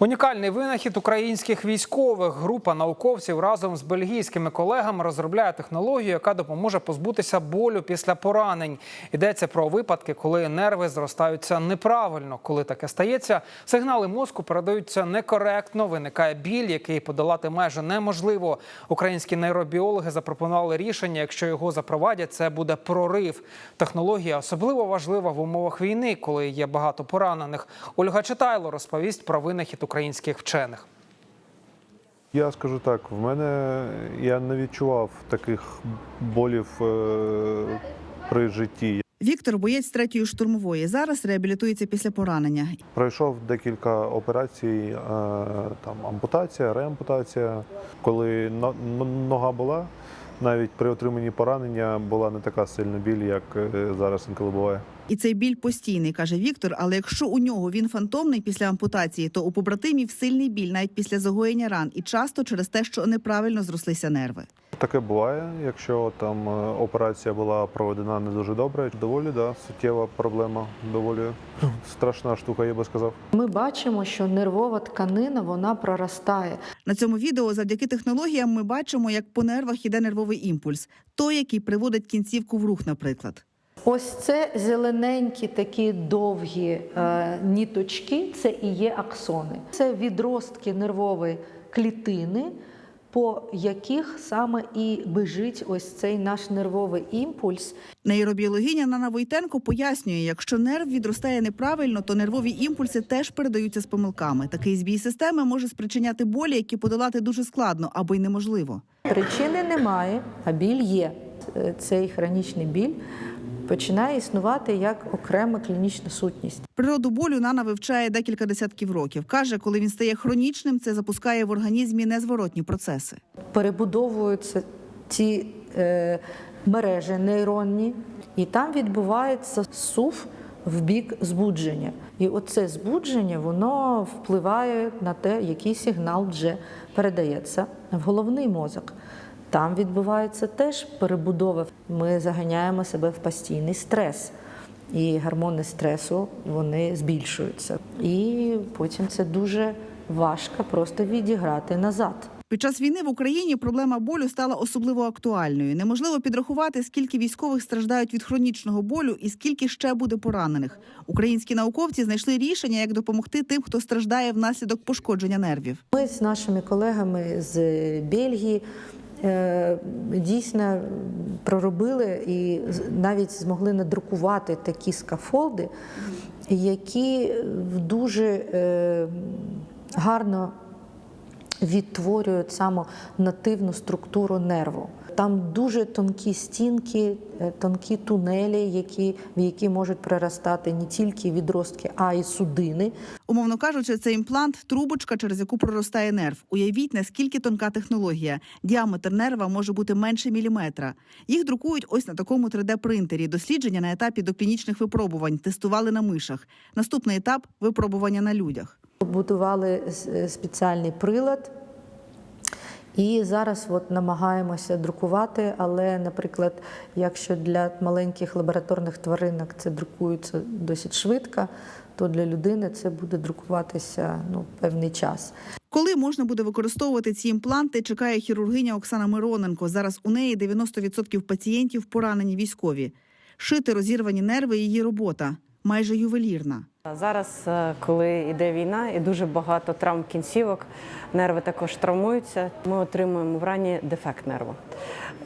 Унікальний винахід українських військових. Група науковців разом з бельгійськими колегами розробляє технологію, яка допоможе позбутися болю після поранень. Йдеться про випадки, коли нерви зростаються неправильно. Коли таке стається, сигнали мозку передаються некоректно. Виникає біль, який подолати майже неможливо. Українські нейробіологи запропонували рішення. Якщо його запровадять, це буде прорив. Технологія особливо важлива в умовах війни, коли є багато поранених. Ольга Читайло розповість про винахід українських вчених. Я скажу так, в мене я не відчував таких болів е, при житті. Віктор боєць третьої штурмової. Зараз реабілітується після поранення. Пройшов декілька операцій, е, там ампутація, реампутація. Коли но- н- нога була, навіть при отриманні поранення була не така сильна біль, як е, зараз інколи буває. І цей біль постійний, каже Віктор. Але якщо у нього він фантомний після ампутації, то у побратимів сильний біль навіть після загоєння ран, і часто через те, що неправильно зрослися нерви. Таке буває, якщо там е, операція була проведена не дуже добре. Доволі да, суттєва проблема, доволі страшна штука, я би сказав. Ми бачимо, що нервова тканина вона проростає. На цьому відео завдяки технологіям ми бачимо, як по нервах іде нервовий імпульс, той, який приводить кінцівку в рух, наприклад. Ось це зелененькі такі довгі е, ніточки, це і є аксони. Це відростки нервової клітини, по яких саме і бежить ось цей наш нервовий імпульс. Нейробіологиня Нана Войтенко пояснює, якщо нерв відростає неправильно, то нервові імпульси теж передаються з помилками. Такий збій системи може спричиняти болі, які подолати дуже складно або й неможливо. Причини немає, а біль є. Е, Цей хронічний біль починає існувати як окрема клінічна сутність. Природу болю Нана вивчає декілька десятків років. каже, коли він стає хронічним, це запускає в організмі незворотні процеси. перебудовуються ці е, мережі нейронні, і там відбувається сув в бік збудження. І оце збудження воно впливає на те, який сигнал вже передається в головний мозок. Там відбувається теж перебудова. Ми заганяємо себе в постійний стрес. І гормони стресу вони збільшуються. І потім це дуже важко просто відіграти назад. Під час війни в Україні проблема болю стала особливо актуальною. Неможливо підрахувати, скільки військових страждають від хронічного болю і скільки ще буде поранених. Українські науковці знайшли рішення, як допомогти тим, хто страждає внаслідок пошкодження нервів. Ми з нашими колегами з Бельгії дійсно проробили і навіть змогли надрукувати такі скафолди, які дуже е, гарно відтворюють саме нативну структуру нерву. Там дуже тонкі стінки, е, тонкі тунелі, які, в які можуть проростати не тільки відростки, а й судини. Умовно кажучи, це імплант трубочка, через яку проростає нерв. Уявіть, наскільки тонка технологія. Діаметр нерва може бути менше міліметра. Їх друкують ось на такому 3D-принтері. Дослідження на етапі доклінічних випробувань тестували на мишах. Наступний етап випробування на людях. Побудували спеціальний прилад. І зараз от намагаємося друкувати, але, наприклад, якщо для маленьких лабораторних тваринок це друкується досить швидко, то для людини це буде друкуватися ну, певний час. Коли можна буде використовувати ці імпланти, чекає хірургиня Оксана Мироненко. Зараз у неї 90% пацієнтів поранені військові. Шити розірвані нерви її робота майже ювелірна. Зараз, е, коли йде війна і дуже багато травм кінцівок, нерви також травмуються. Ми отримуємо в рані дефект нерву.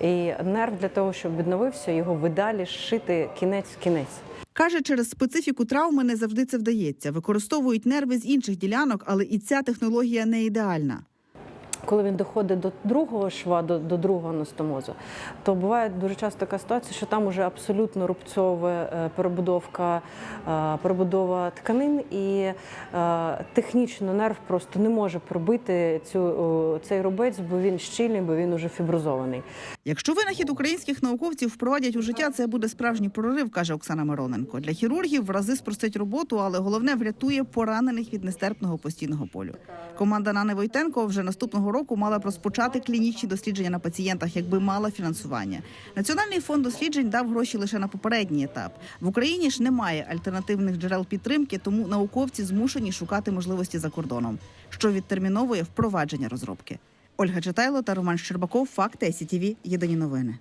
І нерв для того, щоб відновився, його видалі шити кінець в кінець. Каже, через специфіку травми не завжди це вдається. Використовують нерви з інших ділянок, але і ця технологія не ідеальна. Коли він доходить до другого шва, до, до другого анастомозу, то буває дуже часто така ситуація, що там уже абсолютно рубцова е, перебудовка, е, перебудова тканин, і е, технічно нерв просто не може пробити цю, цей рубець, бо він щільний, бо він уже фіброзований. Якщо винахід українських науковців впровадять у життя, це буде справжній прорив, каже Оксана Мироненко. Для хірургів в рази спростить роботу, але головне врятує поранених від нестерпного постійного болю. Команда Нани Войтенко вже наступного року мала б розпочати клінічні дослідження на пацієнтах, якби мала фінансування. Національний фонд досліджень дав гроші лише на попередній етап. В Україні ж немає альтернативних джерел підтримки, тому науковці змушені шукати можливості за кордоном, що відтерміновує впровадження розробки. Ольга Читайло та Роман Щербаков. Факти СІТІВІ. Єдині новини.